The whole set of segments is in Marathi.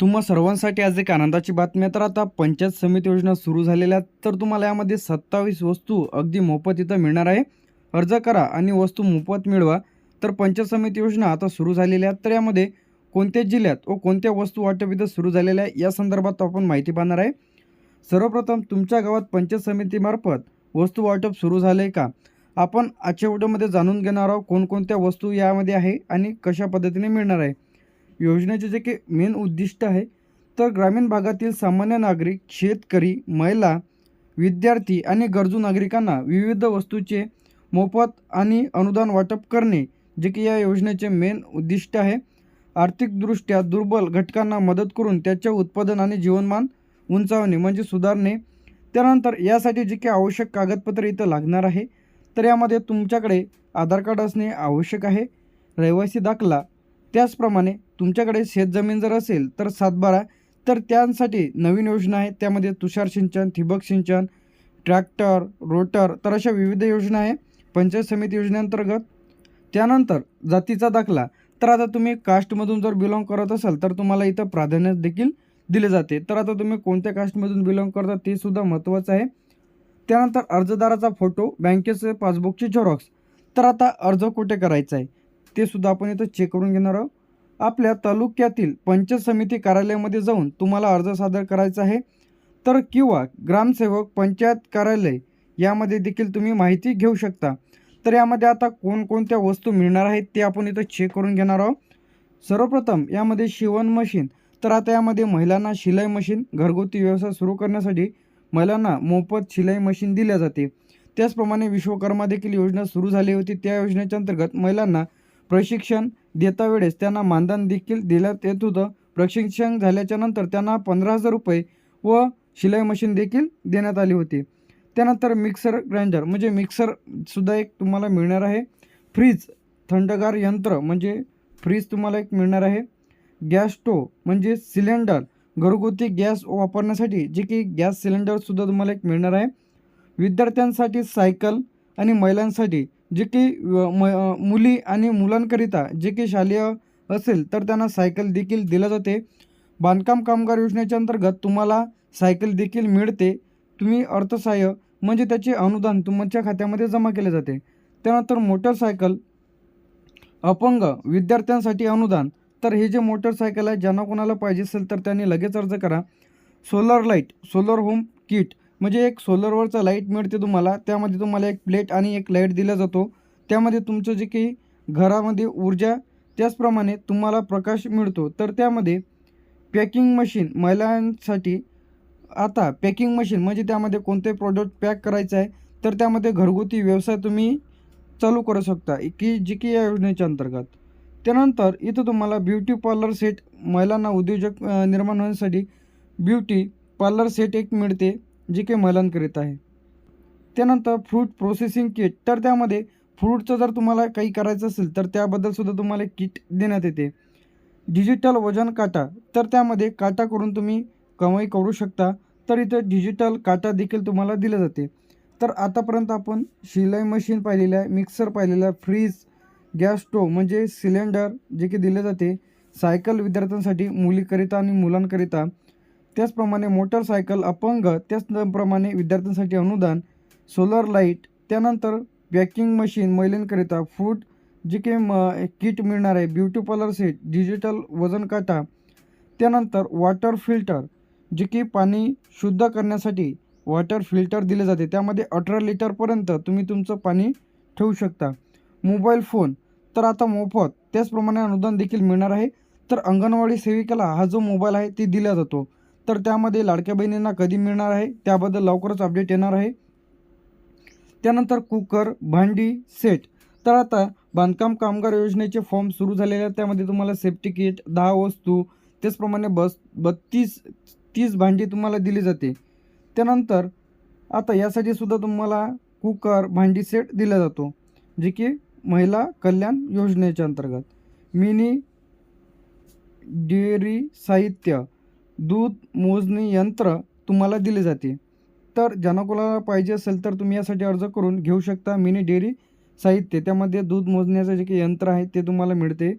तुम्हा सर्वांसाठी आज एक आनंदाची बातमी आहे. तर आता पंचायत समिती योजना सुरू झालेल्या आहेत. तर तुम्हाला यामध्ये सत्तावीस वस्तू अगदी मोफत इथं मिळणार आहे. अर्ज करा आणि वस्तू मोफत मिळवा. तर पंचायत समिती योजना आता सुरू झालेल्या आहेत. तर यामध्ये कोणत्या जिल्ह्यात व कोणत्या वस्तू वाटप इथं सुरू झालेल्या आहे या संदर्भात आपण माहिती पाहणार आहे. सर्वप्रथम तुमच्या गावात पंचायत समितीमार्फत वस्तू वाटप सुरू झाले आहे का? आपण आजच्या व्हिडिओमध्ये जाणून घेणार आहोत कोणकोणत्या वस्तू यामध्ये आहे आणि कशा पद्धतीने मिळणार आहे. योजनेचे जे की मेन उद्दिष्ट आहे तर ग्रामीण भागातील सामान्य नागरिक शेतकरी महिला विद्यार्थी आणि गरजू नागरिकांना विविध वस्तूचे मोफत आणि अनुदान वाटप करणे जे की या योजनेचे मेन उद्दिष्ट आहे. आर्थिकदृष्ट्या दुर्बल घटकांना मदत करून त्याचे उत्पादन आणि जीवनमान उंचावणे म्हणजे सुधारणे. त्यानंतर यासाठी जे काही आवश्यक कागदपत्र इथं लागणार आहे तर यामध्ये तुमच्याकडे आधार कार्ड असणे आवश्यक आहे. रहिवासी दाखला त्याचप्रमाणे तुमच्याकडे शेतजमीन जर असेल तर सातबारा तर त्यांसाठी नवीन योजना आहे त्यामध्ये तुषार सिंचन ठिबक सिंचन ट्रॅक्टर रोटर तर अशा विविध योजना आहे. पंचायत समिती योजनेअंतर्गत. त्यानंतर जातीचा दाखला. तर आता तुम्ही कास्टमधून जर बिलॉंग करत असाल तर तुम्हाला इथं प्राधान्य देखील दिले जाते. तर आता तुम्ही कोणत्या कास्टमधून बिलॉंग करता ते सुद्धा महत्त्वाचं आहे. त्यानंतर अर्जदाराचा फोटो बँकेचे पासबुकची झेरॉक्स. तर आता अर्ज कुठे करायचा आहे? ते सुद्धा आपण इथं चेक करून घेणार आहोत. आपल्या तालुक्यातील पंचायत समिती कार्यालयामध्ये जाऊन तुम्हाला अर्ज सादर करायचा आहे. तर किंवा ग्रामसेवक पंचायत कार्यालय यामध्ये देखील तुम्ही माहिती घेऊ शकता. तर यामध्ये आता कोणकोणत्या वस्तू मिळणार आहेत ते आपण इथं चेक करून घेणार आहोत. सर्वप्रथम यामध्ये शिवण मशीन. तर आता यामध्ये महिलांना शिलाई मशीन घरगुती व्यवसाय सुरू करण्यासाठी महिलांना मोफत शिलाई मशीन दिल्या जाते. त्याचप्रमाणे विश्वकर्मा देखील योजना सुरू झाली होती. त्या योजनेच्या अंतर्गत महिलांना प्रशिक्षण देता वेळेस त्यांना मानधन देखील दिल्यात येत होतं. प्रशिक्षण झाल्याच्यानंतर त्यांना पंधरा हजार रुपये व शिलाई मशीन देखील देण्यात आली होती. त्यानंतर मिक्सर ग्राइंडर म्हणजे मिक्सरसुद्धा एक तुम्हाला मिळणार आहे. फ्रीज थंडगार यंत्र म्हणजे फ्रीज तुम्हाला एक मिळणार आहे. गॅस स्टोव म्हणजे सिलेंडर घरगुती गॅस वापरण्यासाठी जे की गॅस सिलेंडरसुद्धा तुम्हाला एक मिळणार आहे. विद्यार्थ्यांसाठी सायकल आणि महिलांसाठी जे की म मुली आणि मुलांकरिता जे की शालेय असेल तर त्यांना सायकल देखील दिलं जाते. बांधकाम कामगार योजनेच्या अंतर्गत तुम्हाला सायकल देखील मिळते. तुम्ही अर्थसहाय्य म्हणजे त्याचे अनुदान तुमच्या खात्यामध्ये जमा केले जाते. त्यानंतर मोटरसायकल अपंग विद्यार्थ्यांसाठी अनुदान. तर हे जे मोटरसायकल आहे ज्यांना कोणाला पाहिजे असेल तर त्यांनी लगेच अर्ज करा. Solar light solar home kit म्हणजे एक सोलरवरचा लाइट मिळते तुम्हाला त्यामध्ये तुम्हाला एक प्लेट आणि एक लाइट दिला जातो. त्यामध्ये तुमचं जे काही घरामध्ये ऊर्जा त्याचप्रमाणे तुम्हाला प्रकाश मिळतो. तर त्यामध्ये पॅकिंग मशीन महिलांसाठी आता पॅकिंग मशीन म्हणजे त्यामध्ये कोणते प्रोडक्ट पॅक करायचं आहे तर त्यामध्ये घरगुती व्यवसाय तुम्ही चालू करू शकता. की जी की या योजनेच्या अंतर्गत. त्यानंतर इथं तुम्हाला ब्युटी पार्लर सेट महिलांना उद्योजक निर्माण होण्यासाठी ब्युटी पार्लर सेट एक मिळते. जे की महिलांकरिता आहे. त्यानंतर फ्रूट प्रोसेसिंग किट तर त्यामध्ये फ्रूटचं जर तुम्हाला काही करायचं असेल तर त्याबद्दलसुद्धा तुम्हाला किट देण्यात येते. डिजिटल वजन काटा. तर त्यामध्ये काटा करून तुम्ही कमाई करू शकता. तर इथं डिजिटल काटा देखील तुम्हाला दिलं जाते. तर आतापर्यंत आपण शिलाई मशीन पाहिलेलं आहे मिक्सर पाहिलेलं आहे फ्रीज गॅस स्टोव म्हणजे सिलेंडर जे की दिले जाते सायकल विद्यार्थ्यांसाठी मुलीकरिता आणि मुलांकरिता. त्याचप्रमाणे मोटरसायकल अपंग त्याचप्रमाणे विद्यार्थ्यांसाठी अनुदान सोलर लाइट त्यानंतर पॅकिंग मशीन महिलांकरिता फूड जे काही म किट मिळणार आहे ब्युटी पार्लर सेट डिजिटल वजन काटा त्यानंतर वॉटर फिल्टर जे की पाणी शुद्ध करण्यासाठी वॉटर फिल्टर दिले जाते. त्यामध्ये अठरा लिटरपर्यंत तुम्ही तुमचं पाणी ठेवू शकता. मोबाईल फोन तर आता मोफत त्याचप्रमाणे अनुदान देखील मिळणार आहे. तर अंगणवाडी सेविकेला हा जो मोबाईल आहे ते दिला जातो. तर त्यामध्ये लाडक्या बहिणींना कधी मिळणार आहे? त्याबद्दल लवकरच अपडेट येणार आहे. त्यानंतर कुकर भांडी सेट तर आता बांधकाम कामगार योजनेचे फॉर्म सुरू झालेले आहेत. त्यामध्ये तुम्हाला सेफ्टी किट दहा वस्तू त्याचप्रमाणे बस बत्तीस तीस भांडी तुम्हाला दिली जाते. त्यानंतर आता यासाठी सुद्धा तुम्हाला कुकर भांडी सेट दिला जातो जे की महिला कल्याण योजनेच्या अंतर्गत. मिनी डेअरी साहित्य. दूध मोजणी यंत्र तुम्हाला दिले जाते. तर ज्यांना कोणाला पाहिजे असेल तर तुम्ही यासाठी अर्ज करून घेऊ शकता मिनी डेअरी साहित्य. त्यामध्ये दूध मोजण्याचं जे काही यंत्र आहे ते तुम्हाला मिळते.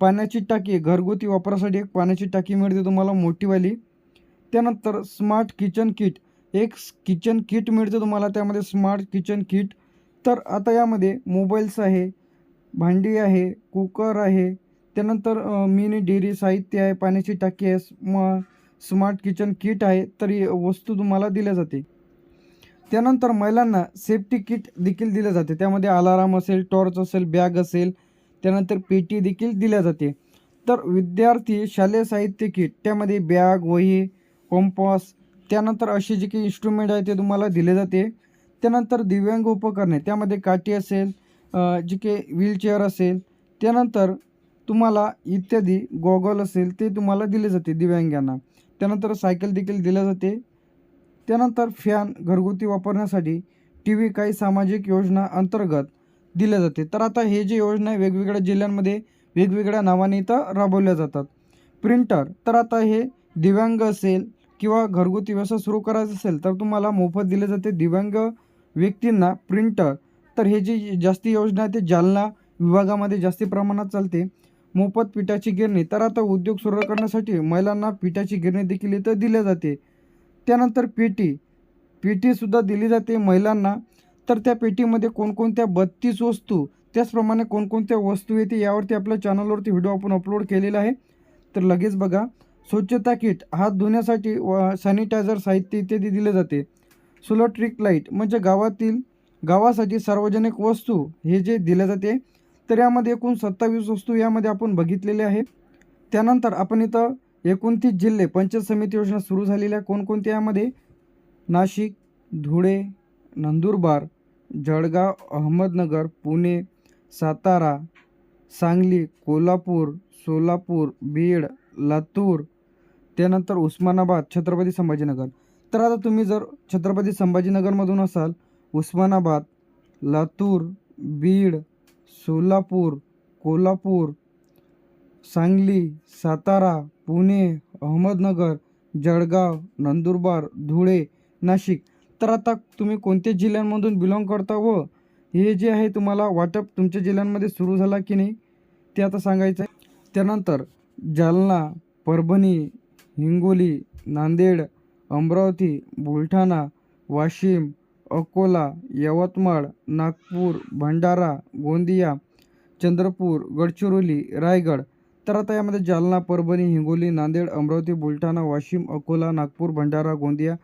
पाण्याची टाकी घरगुती वापरासाठी एक पाण्याची टाकी मिळते तुम्हाला मोठीवाली. त्यानंतर स्मार्ट किचन किट एक किचन किट मिळते तुम्हाला त्यामध्ये स्मार्ट किचन किट तर आता यामध्ये मोबाईल्स आहे भांडी आहे कुकर आहे त्यानंतर मिनी डेअरी साहित्य आहे पाण्याची टाकी आहे स्म स्मार्ट किचन किट आहे तरी वस्तू तुम्हाला दिल्या जाते. त्यानंतर महिलांना सेफ्टी किट देखील दिले जाते. त्यामध्ये अलाराम असेल टॉर्च असेल बॅग असेल त्यानंतर पेटी देखील दिल्या जाते. तर विद्यार्थी शालेय साहित्य किट त्यामध्ये बॅग वही कॉम्पॉस त्यानंतर असे जे काही इन्स्ट्रुमेंट आहे ते तुम्हाला दिले जाते. त्यानंतर दिव्यांग उपकरणे त्यामध्ये काठी असेल जे काही व्हीलचेअर असेल त्यानंतर तुम्हाला इत्यादी गॉगल असेल ते तुम्हाला दिले जाते दिव्यांगांना. त्यानंतर सायकल देखील दिल्या जाते. त्यानंतर फॅन घरगुती वापरण्यासाठी टी व्ही काही सामाजिक योजना अंतर्गत दिल्या जाते. तर आता हे जे योजना आहे वेगवेगळ्या जिल्ह्यांमध्ये वेगवेगळ्या नावाने इथं राबवल्या जातात. प्रिंटर तर आता हे दिव्यांग असेल किंवा घरगुती व्यवसाय सुरू करायचा असेल तर तुम्हाला मोफत दिले जाते दिव्यांग व्यक्तींना प्रिंटर. तर हे जी जास्ती योजना आहे ते जालना विभागामध्ये जास्ती प्रमाणात चालते. मोफत पिठाची गिरणी तर आता उद्योग सुरू करण्यासाठी महिलांना पिठाची गिरणी देखील इथं दिल्या जाते. त्यानंतर पेटी. पेटीसुद्धा दिली जाते महिलांना. तर त्या पेटीमध्ये कोणकोणत्या बत्तीस वस्तू त्याचप्रमाणे कोणकोणत्या वस्तू येते यावरती आपल्या चॅनलवरती व्हिडिओ आपण अपलोड केलेला आहे. तर लगेच बघा. स्वच्छता किट हात धुण्यासाठी व सॅनिटायझर साहित्य इत्यादी दिले जाते. सोलर ट्रिक लाइट म्हणजे गावातील गावासाठी सार्वजनिक वस्तू हे जे दिले जाते तर यामध्ये एकूण सत्तावीस वस्तू यामध्ये आपण बघितलेले आहे त्यानंतर आपण इथं एकोणतीस जिल्हे पंचायत समिती योजना सुरू झालेल्या कोणकोणत्या यामध्ये? नाशिक धुळे नंदुरबार जळगाव अहमदनगर पुणे सातारा सांगली कोल्हापूर सोलापूर बीड लातूर त्यानंतर उस्मानाबाद छत्रपती संभाजीनगर. तर आता तुम्ही जर छत्रपती संभाजीनगरमधून असाल उस्मानाबाद लातूर बीड सोलापूर कोल्हापूर सांगली सातारा पुणे अहमदनगर जळगाव नंदुरबार धुळे नाशिक. तर आता तुम्ही कोणत्या जिल्ह्यांमधून बिलॉंग करता व हे जे आहे तुम्हाला वाटप तुमच्या जिल्ह्यांमध्ये सुरू झाला की नाही ते आता सांगायचं आहे. त्यानंतर जालना परभणी हिंगोली नांदेड अमरावती बुलढाणा वाशिम अकोला यवतमाळ नागपूर भंडारा गोंदिया चंद्रपूर गडचिरोली रायगड. तर आता यामध्ये जालना परभणी हिंगोली नांदेड अमरावती बुलढाणा वाशिम अकोला नागपूर भंडारा गोंदिया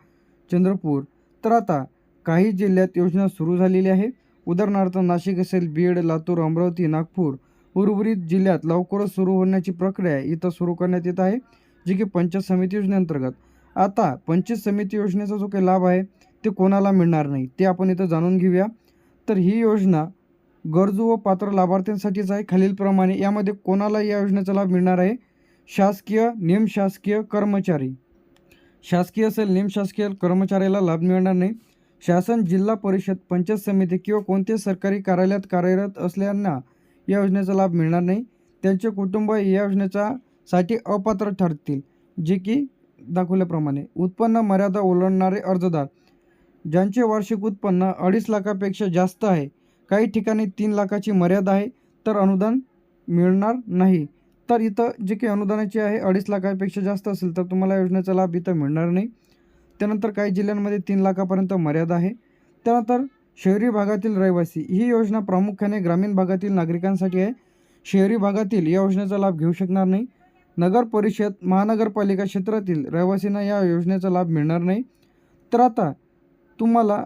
चंद्रपूर. तर आता काही जिल्ह्यात योजना सुरू झालेली आहे. उदाहरणार्थ नाशिक असेल बीड लातूर अमरावती नागपूर. उर्वरित जिल्ह्यात लवकरच सुरू होण्याची प्रक्रिया इथं सुरू करण्यात येत आहे जी की पंचायत समिती योजनेअंतर्गत. आता पंचायत समिती योजनेचा जो काही लाभ आहे ते कोणाला मिळणार नाही ते आपण इथं जाणून घेऊया. तर ही योजना गरजू व पात्र लाभार्थ्यांसाठीच आहे. खालीलप्रमाणे यामध्ये कोणाला या योजनेचा लाभ मिळणार आहे? शासकीय निमशासकीय कर्मचारी. शासकीय असेल निमशासकीय कर्मचाऱ्याला लाभ मिळणार नाही. शासन जिल्हा परिषद पंचायत समिती किंवा कोणत्याही सरकारी कार्यालयात कार्यरत असल्यांना या योजनेचा लाभ मिळणार नाही. त्यांचे कुटुंब या योजनेचा साठी अपात्र ठरतील. जे की दाखवल्याप्रमाणे उत्पन्न मर्यादा ओलांडणारे अर्जदार. ज्यांचे वार्षिक उत्पन्न अडीच लाखापेक्षा जास्त आहे काही ठिकाणी तीन लाखाची मर्यादा आहे तर अनुदान मिळणार नाही. तर इथं जे काही अनुदानाची आहे अडीच लाखापेक्षा जास्त असेल तर तुम्हाला योजनेचा लाभ इथं मिळणार नाही. त्यानंतर काही जिल्ह्यांमध्ये तीन लाखापर्यंत मर्यादा आहे. त्यानंतर शहरी भागातील रहिवासी ही योजना प्रामुख्याने ग्रामीण भागातील नागरिकांसाठी आहे. शहरी भागातील या योजनेचा लाभ घेऊ शकणार नाही. नगर परिषद महानगरपालिका क्षेत्रातील रहिवासींना या योजनेचा लाभ मिळणार नाही. तर आता तुम्हाला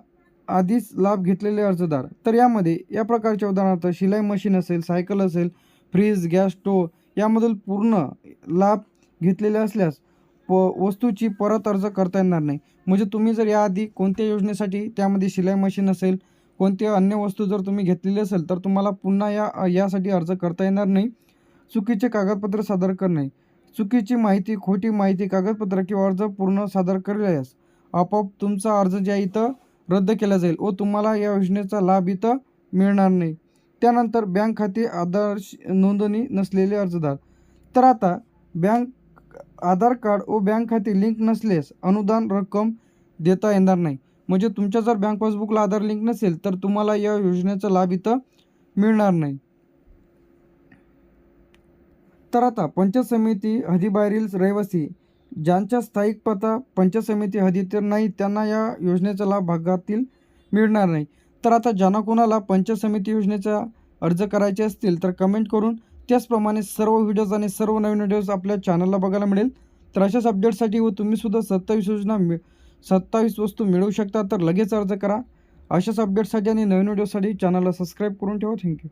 आधीच लाभ घेतलेले अर्जदार. तर यामध्ये या प्रकारचे उदाहरणार्थ शिलाई मशीन असेल सायकल असेल फ्रीज गॅस स्टोव यामधील पूर्ण लाभ घेतलेले असल्यास प वस्तूची परत अर्ज करता येणार नाही. म्हणजे तुम्ही जर याआधी कोणत्या योजनेसाठी त्यामध्ये शिलाई मशीन असेल कोणत्या अन्य वस्तू जर तुम्ही घेतलेली असेल तर तुम्हाला पुन्हा या यासाठी अर्ज करता येणार नाही. चुकीचे कागदपत्र सादर करणे. चुकीची माहिती खोटी माहिती कागदपत्र किंवा अर्ज पूर्ण सादर केल्यास आपोआप तुमचा अर्ज जे आहे इथं रद्द केला जाईल व तुम्हाला या योजनेचा लाभ इथं मिळणार नाही. त्यानंतर बँक खाते आधार नोंदणी नसलेले अर्जदार. तर आता बँक आधार कार्ड व बँक खाते लिंक नसल्यास अनुदान रक्कम देता येणार नाही. म्हणजे तुमच्या जर बँक पासबुकला आधार लिंक नसेल तर तुम्हाला या योजनेचा लाभ इथं मिळणार नाही. तर आता पंचायत समिती हदीबाहेरील रहिवासी ज्यांच्या स्थायिक पत्ता पंचायत समिती हद्दीत नाही त्यांना या योजनेचा लाभ भागातील मिळणार नाही. तर आता ज्यांना कोणाला पंचायत समिती योजनेचा अर्ज करायचे असतील तर कमेंट करून त्याचप्रमाणे सर्व व्हिडिओज आणि सर्व नवीन व्हिडिओज आपल्या चॅनलला बघायला मिळेल. तर अशाच अपडेटसाठी व तुम्हीसुद्धा सत्तावीस योजना मिळ सत्तावीस वस्तू मिळवू शकता तर लगेच अर्ज करा. अशाच अपडेटसाठी आणि नवीन व्हिडिओसाठी चॅनलला सबस्क्राईब करून ठेवा. थँक्यू